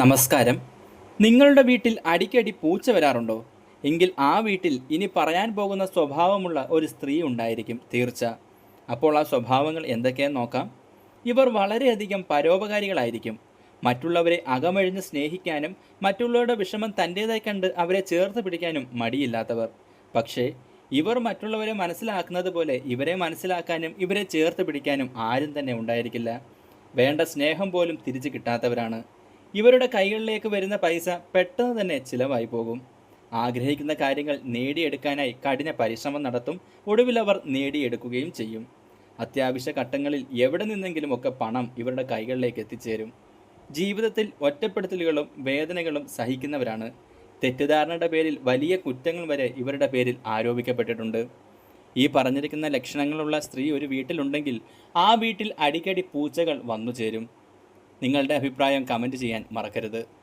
നമസ്കാരം. നിങ്ങളുടെ വീട്ടിൽ അടിക്കടി പൂച്ച വരാറുണ്ടോ? എങ്കിൽ ആ വീട്ടിൽ ഇനി പറയാൻ പോകുന്ന സ്വഭാവമുള്ള ഒരു സ്ത്രീ ഉണ്ടായിരിക്കും തീർച്ച. അപ്പോൾ ആ സ്വഭാവങ്ങൾ എന്തൊക്കെയെന്ന് നോക്കാം. ഇവർ വളരെയധികം പരോപകാരികളായിരിക്കും. മറ്റുള്ളവരെ അകമഴിഞ്ഞ് സ്നേഹിക്കാനും മറ്റുള്ളവരുടെ വിഷമം തന്റേതായി കണ്ട് അവരെ ചേർത്ത് പിടിക്കാനും മടിയില്ലാത്തവർ. പക്ഷേ ഇവർ മറ്റുള്ളവരെ മനസ്സിലാക്കുന്നത് പോലെ ഇവരെ മനസ്സിലാക്കാനും ഇവരെ ചേർത്ത് പിടിക്കാനും ആരും തന്നെ ഉണ്ടായിരിക്കില്ല. വേണ്ട സ്നേഹം പോലും തിരിച്ചു കിട്ടാത്തവരാണ്. ഇവരുടെ കൈകളിലേക്ക് വരുന്ന പൈസ പെട്ടെന്ന് തന്നെ ചിലവായി പോകും. ആഗ്രഹിക്കുന്ന കാര്യങ്ങൾ നേടിയെടുക്കാനായി കഠിന പരിശ്രമം നടത്തും. ഒടുവിൽ അവർ നേടിയെടുക്കുകയും ചെയ്യും. അത്യാവശ്യ ഘട്ടങ്ങളിൽ എവിടെ നിന്നെങ്കിലും ഒക്കെ പണം ഇവരുടെ കൈകളിലേക്ക് എത്തിച്ചേരും. ജീവിതത്തിൽ ഒറ്റപ്പെടുത്തലുകളും വേദനകളും സഹിക്കുന്നവരാണ്. തെറ്റിദ്ധാരണയുടെ പേരിൽ വലിയ കുറ്റങ്ങൾ വരെ ഇവരുടെ പേരിൽ ആരോപിക്കപ്പെട്ടിട്ടുണ്ട്. ഈ പറഞ്ഞിരിക്കുന്ന ലക്ഷണങ്ങളുള്ള സ്ത്രീ ഒരു വീട്ടിലുണ്ടെങ്കിൽ ആ വീട്ടിൽ അടിക്കടി പൂച്ചകൾ വന്നു ചേരും നിങ്ങളുടെ അഭിപ്രായം കമന്റ് ചെയ്യാൻ മറക്കരുത്.